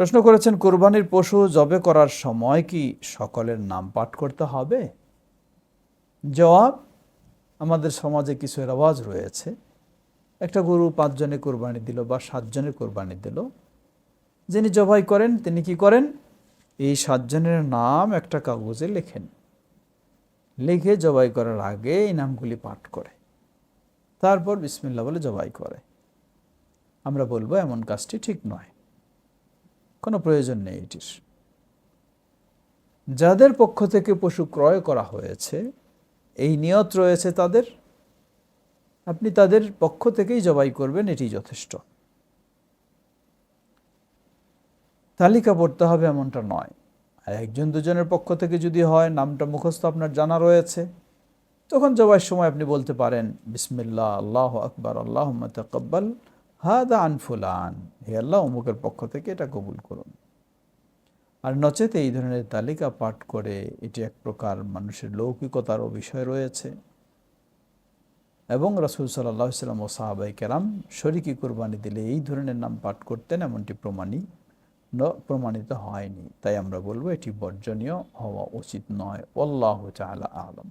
প্রশ্ন করেছেন, কোরবানির পশু জবে করার সময় কি সকলের নাম পাঠ করতে হবে? জবাব, আমাদের সমাজে কিছু রেওয়াজ রয়েছে। একটা গরু পাঁচজনে কোরবানি দিল বা সাতজনে কোরবানি দিল। যিনি জবাই করেন, তিনি কি করেন? এই সাতজনের নাম একটা কাগজে লেখেন। লিখে জবাই করার আগে এই নামগুলি পাঠ করে। তারপর বিসমিল্লা বলে জবাই করে। আমরা বলব, এমন কাজটি ঠিক নয়। কোনো প্রয়োজন নেই এটির। যাদের পক্ষ থেকে পশু ক্রয় করা হয়েছে, এই নিয়ত রয়েছে তাদের। আপনি তাদের পক্ষ থেকেই জবাই করবেন, এটি যথেষ্ট। তালিকা পড়তে হবে এমনটা নয়। আর একজন দুজনের পক্ষ থেকে যদি হয়, নামটা মুখস্থ আপনার জানা রয়েছে, তখন জবাইয়ের সময় আপনি বলতে পারেন বিসমিল্লা আল্লাহ আকবর আল্লাহ তকব্বাল। হাদা আনফুলান হে আল্লাহ অমুকের পক্ষ থেকে এটা কবুল করুন। আর নচেত এই ধরনের তালিকা পাঠ করে এটি এক প্রকার মানুষের লৌকিকতারও বিষয় রয়েছে। এবং রাসুল সাল্লাম ও সাহাবাই কেরাম শরিকি কোরবানি দিলে এই ধরনের নাম পাঠ করতেন, এমনটি প্রমাণী ন- প্রমাণিত হয়নি। তাই আমরা বলব এটি বর্জনীয় হওয়া উচিত নয়। আল্লাহ চালা আলম।